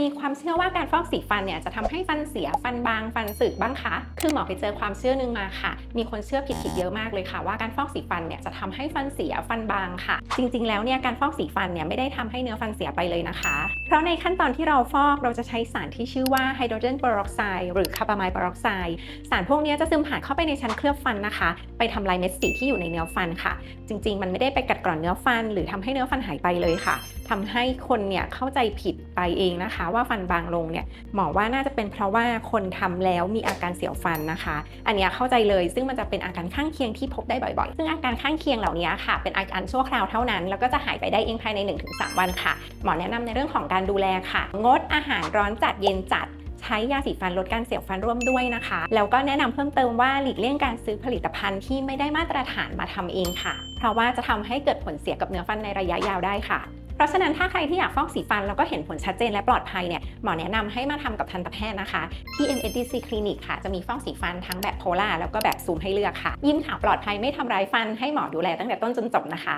มีความเชื่อว่าการฟอกสีฟันเนี่ยจะทำให้ฟันเสียฟันบางฟันสึกบ้างคะ คือหมอไปเจอความเชื่อนึงมาค่ะ มีคนเชื่อผิดๆเยอะมากเลยค่ะ ว่าการฟอกสีฟันเนี่ยจะทำให้ฟันเสียฟันบางค่ะ จริงๆ แล้วเนี่ยการฟอกสีฟันเนี่ยไม่ได้ทำให้เนื้อฟันเสียไปเลยนะคะ เพราะในขั้นตอนที่เราฟอกเราจะใช้สารที่ชื่อว่าไฮโดรเจนเปอร์ออกไซด์หรือคาร์บามายเปอร์ออกไซด์สารพวกนี้จะซึมผ่านเข้าไปในชั้นเคลือบฟันนะคะ ไปทำลายเม็ดสีที่อยู่ในเนื้อฟันค่ะ จริง ๆ มันไม่ได้ไปกัดกร่อนเนื้อฟัน หรือทำให้เนื้อฟันหายไปเลยค่ะทำให้คนเนี่ยเข้าใจผิดไปเองนะคะว่าฟันบางลงเนี่ยหมอว่าน่าจะเป็นเพราะว่าคนทำแล้วมีอาการเสียวฟันนะคะ อันนี้เข้าใจเลยซึ่งมันจะเป็นอาการข้างเคียงที่พบได้บ่อยๆ ซึ่งอาการข้างเคียงเหล่านี้ค่ะ เป็นอาการชั่วคราวเท่านั้น แล้วก็จะหายไปได้เองภายใน 1-3 วันค่ะ หมอแนะนำในเรื่องของการดูแลค่ะ งดอาหารร้อนจัดเย็นจัดใช้ยาสีฟันลดการเสียวฟันร่วมด้วยนะคะ แล้วก็แนะนำเพิ่มเติมว่าหลีกเลี่ยงการซื้อผลิตภัณฑ์ที่ไม่ได้มาตรฐานมาทำเองค่ะ เพราะว่าจะทำให้เกิดผลเสียกับเนื้อฟันในระยะยาวได้ค่ะ เพราะฉะนั้นถ้าใครที่อยากฟอกสีฟันแล้วก็เห็นผลชัดเจนและปลอดภัยเนี่ยหมอแนะนำให้มาทำกับทันตแพทย์นะคะ ที่ MSDC Clinic ค่ะจะมีฟอกสีฟันทั้งแบบโพล่าแล้วก็แบบซูมให้เลือกค่ะ ยิ้มขาวปลอดภัยไม่ทำร้ายฟันให้หมอดูแลตั้งแต่ต้นจนจบนะคะ